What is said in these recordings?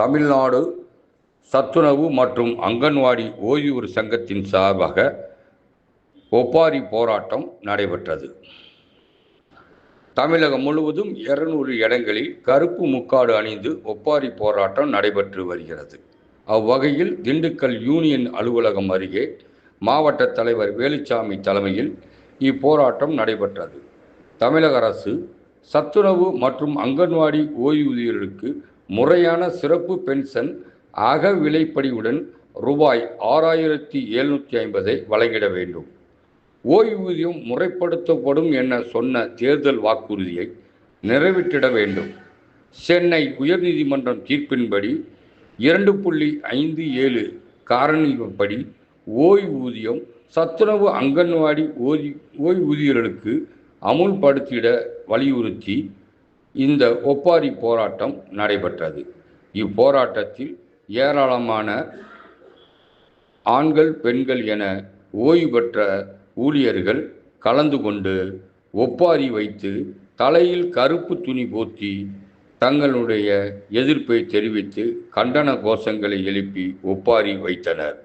தமிழ்நாடு சத்துணவு மற்றும் அங்கன்வாடி ஓய்வூர் சங்கத்தின் சார்பாக ஒப்பாரி போராட்டம் நடைபெற்றது. தமிழகம் முழுவதும் இருநூறு இடங்களில் கருப்பு முக்காடு அணிந்து ஒப்பாரி போராட்டம் நடைபெற்று வருகிறது. அவ்வகையில் திண்டுக்கல் யூனியன் அலுவலகம் அருகே மாவட்ட தலைவர் வேலுச்சாமி தலைமையில் இப்போராட்டம் நடைபெற்றது. தமிழக அரசு சத்துணவு மற்றும் அங்கன்வாடி ஓய்வூதியர்களுக்கு முறையான சிறப்பு பென்ஷன் அக விலைப்படியுடன் ரூபாய் ஆறாயிரத்தி எழுநூற்றி ஐம்பதை வழங்கிட வேண்டும். ஓய்வூதியம் முறைப்படுத்தப்படும் என சொன்ன தேர்தல் வாக்குறுதியை நிறைவேற்றிட வேண்டும். சென்னை உயர்நீதிமன்றம் தீர்ப்பின்படி இரண்டு புள்ளி ஐந்து ஏழு காரணிப்படி ஓய்வூதியம் சத்துணவு அங்கன்வாடி ஓதி ஓய்வூதியர்களுக்கு அமுல்படுத்திட வலியுறுத்தி இந்த ஒப்பாரி போராட்டம் நடைபெற்றது. இப்போராட்டத்தில் ஏராளமான ஆண்கள் பெண்கள் என ஓய்வு பெற்ற ஊழியர்கள் கலந்து கொண்டு ஒப்பாரி வைத்து தலையில் கருப்பு துணி போத்தி தங்களுடைய எதிர்ப்பை தெரிவித்து கண்டன கோஷங்களை எழுப்பி ஒப்பாரி வைத்தனர்.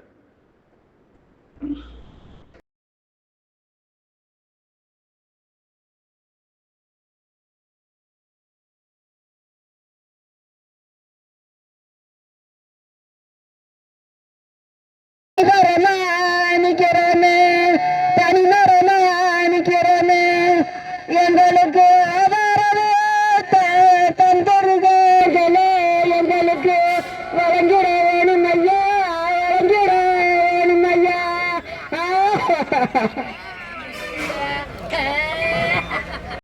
É. é.